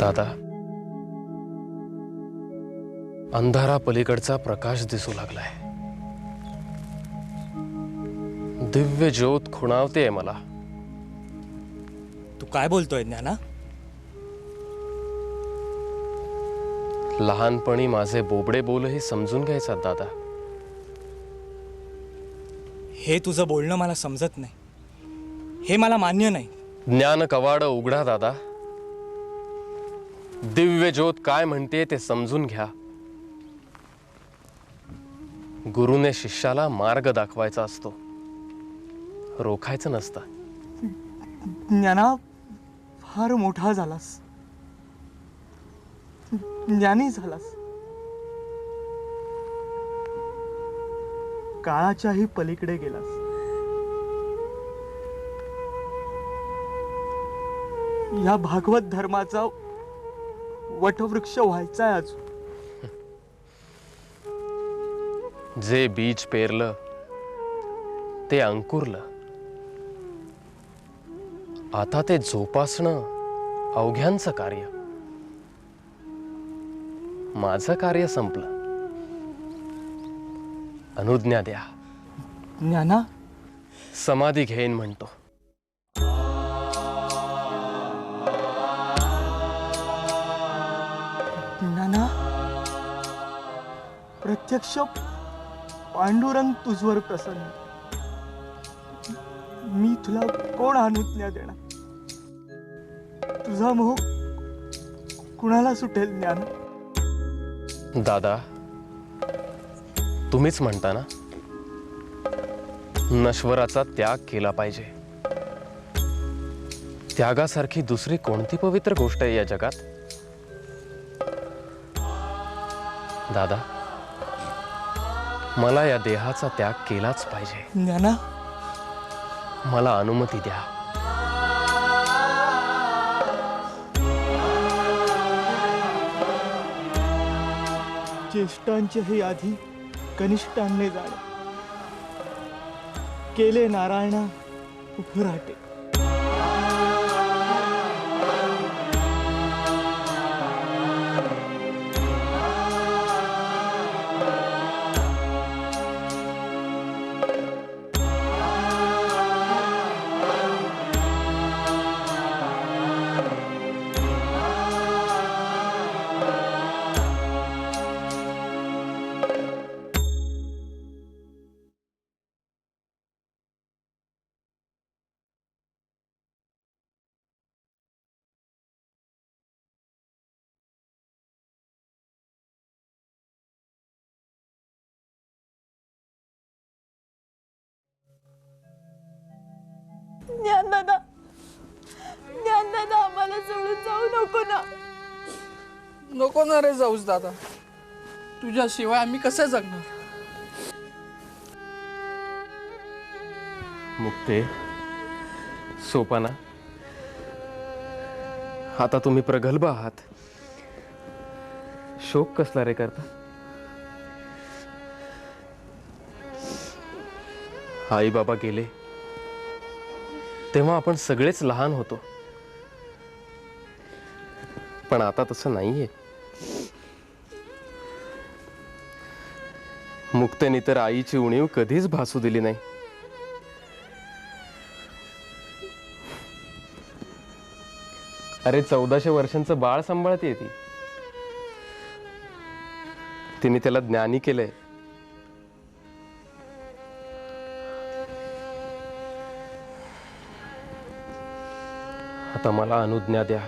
दादा. अंधारा पलीकडचा प्रकाश दिसू लागलाय. दिव्य ज्योत खुणावतेय मला. तू काय बोलतोय ज्ञाना? लहानपणी माझे बोबडे बोलही समजून घ्यायचा दादा. हे तुझं बोलणं मला समजत नाही. हे मला मान्य नाही. ज्ञान कवाड उघडा दादा. दिव्य ज्योत काय म्हणते ते समजून घ्या. गुरुने शिष्याला मार्ग दाखवायचा असतो. रोखायचं नसतं. ज्ञाना फार मोठा झालास. ज्ञानी झालास. काळाच्याही पलीकडे गेलास. या भागवत धर्माचा वटवृक्ष व्हायचाय अजून. जे बीज पेरलं ते अंकुरलं. आता ते जोपासणं अवघ्यांचं कार्य. माझं कार्य संपलं. अनुज्ञा द्या. ज्ञाना? समाधी घेईन म्हणतो. प्रत्यक्ष पांडुरंग तुझवर प्रसन्न. मी तुला कोण अनुज्ञा देणार? तुझा मोह कुणाला सुटेल ज्ञान? दादा तुम्हीच म्हणता ना? नश्वराचा त्याग केला पाहिजे. त्यागासारखी दुसरी कोणती पवित्र गोष्ट आहे या जगात? दादा मला या देहाचा त्याग केलाच पाहिजे. ज्ञाना मला अनुमती द्या. ज्येष्ठांच्याही आधी कनिष्ठांनी जाणे. केले नारायणा उभराटे ज्ञान दादा ज्ञान दादा आम्हाला सोडून जाऊ नको ना. नको ना रे जाऊस दादा. तुझ्याशिवाय आम्ही कसे जगणार? मुक्ते सोपाना आता तुम्ही प्रगल्भ आहात. शोक कसला रे करता? आई बाबा गेले तेव्हा आपण सगळेच लहान होतो. पण आता तसं नाहीये. मुक्तेने तर आईची उणीव कधीच भासू दिली नाही. अरे चौदाशे वर्षांचं बाळ सांभाळते ती. तिने त्याला ज्ञानी केलंय. आता मला अनुज्ञा द्या.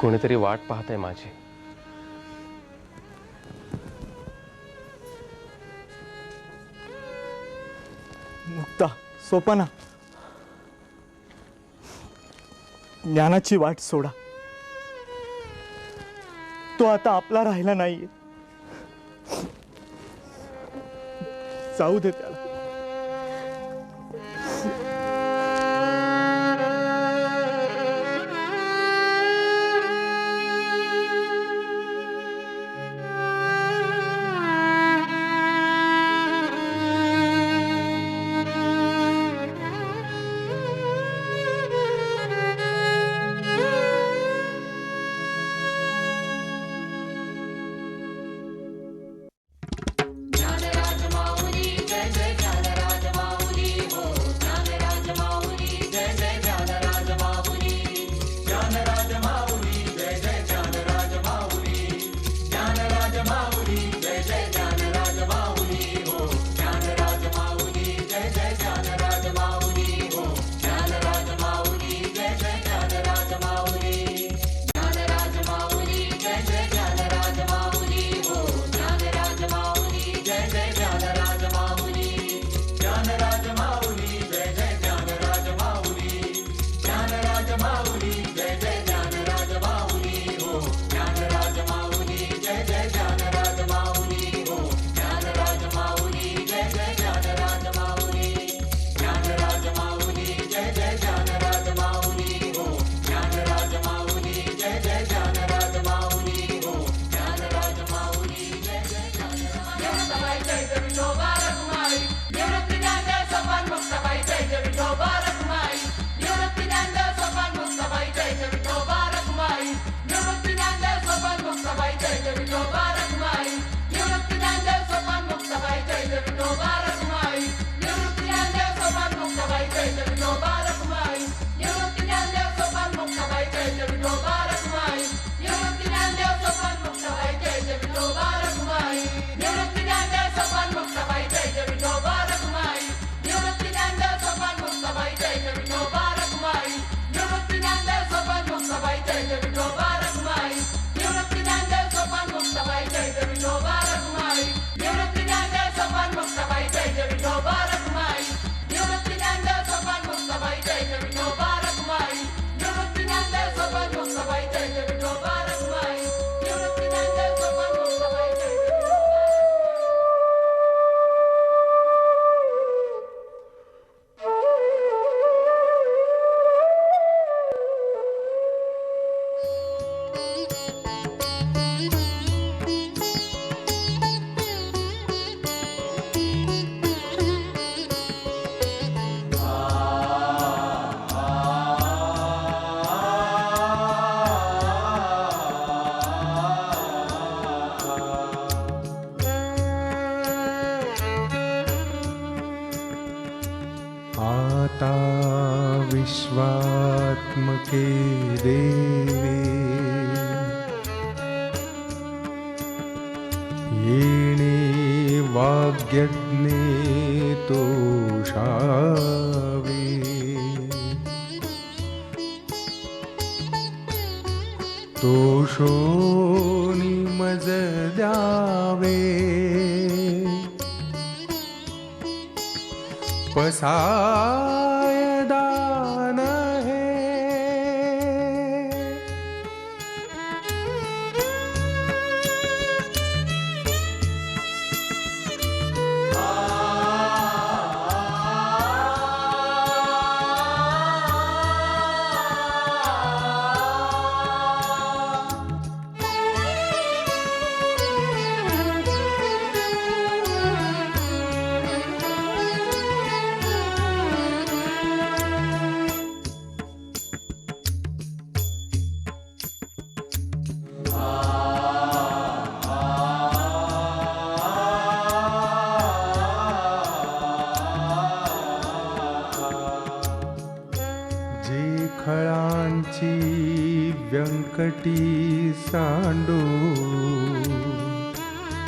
कोणीतरी वाट पाहत आहे माझी. मुक्ता सोपाना ज्ञानाची वाट सोडा. तो आता आपला राहिला नाहीये. जाऊ दे येणे वाग्यग्ने तोषावे। तोषो निमजावे पसा खळांची व्यंकटी सांडू.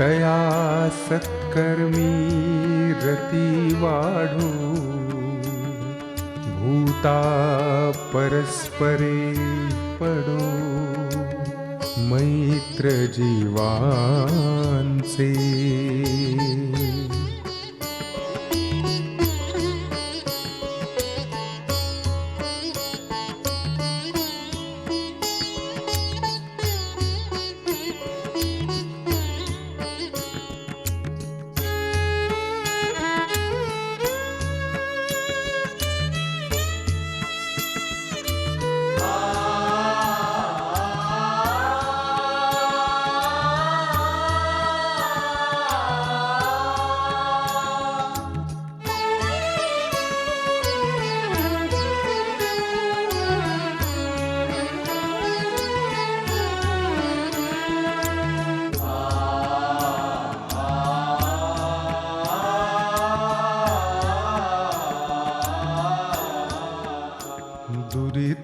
तया सत्कर्मी रती वाढू. भूता परस्परे पडू. मैत्र जीवांचे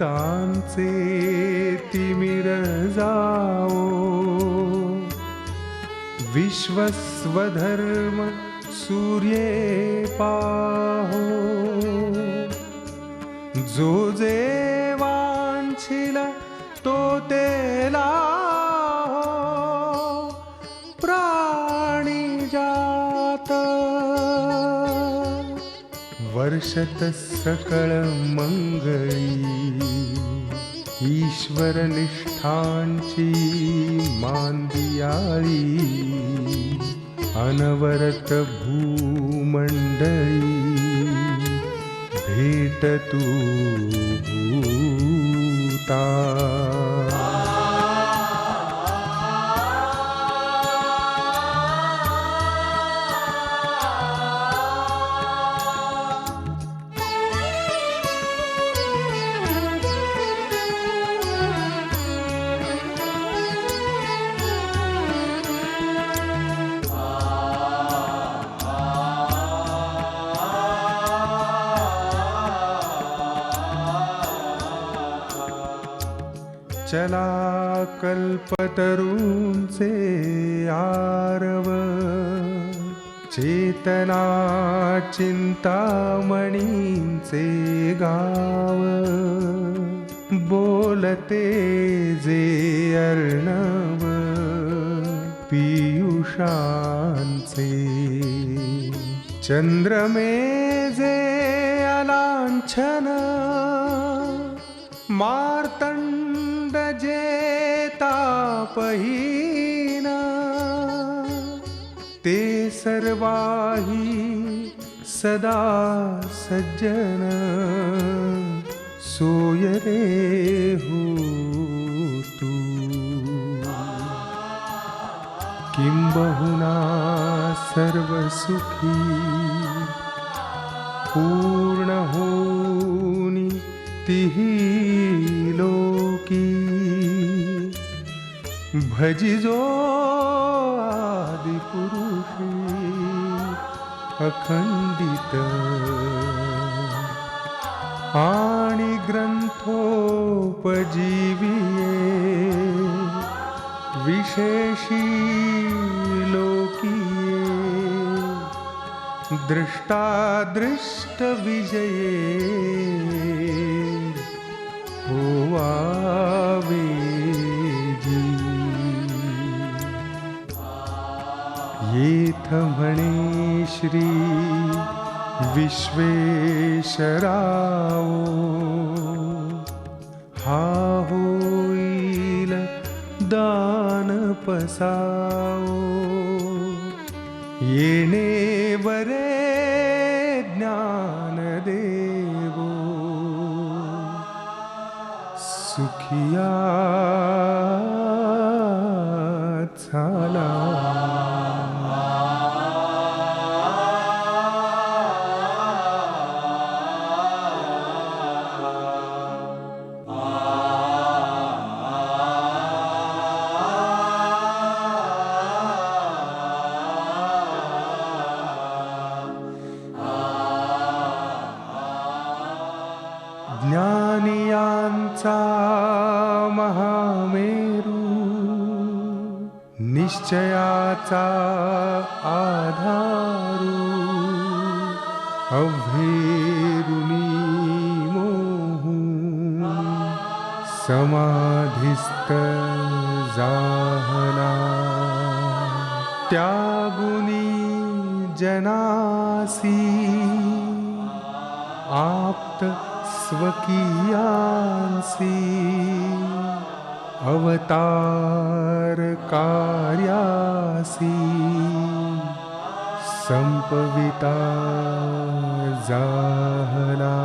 दुरितांचे तिमिर जाओ विश्वस्वधर्म सूर्ये पाहो. जो जे शत सकळ मंगळी ईश्वर निष्ठांची मांदियाळी अनवरत भूमंडळी. भेट तू भूता. चला कल्पतरूंचे आरव चेतना चिंतामणींचे गाव बोलते जे अर्णव पियुषांचे. चंद्रमे जे अलांछन मार्त पहिना ते सर्वाही सदा सज्जन सोय रे हो तू. किंबहुना सर्वसुखी पूर्ण होनी तिही भजिजो आदिपुरुषी अखंडित आणि ग्रंथोपजीविये विशेषी लोकीये। दृष्टादृष्टविजये। होवावे येथ म्हणे श्री विश्वेशराव हा होईल दान पसाओ येणे वरे ज्ञान देवो. सुखिया झाला. निश्चयाचा आधारू अभेरुनी मोहू समाधिस्त जाहला. त्यागुनी जनासी आप्त स्वकीयांसी अवतार कार्यासी संपविता जाहला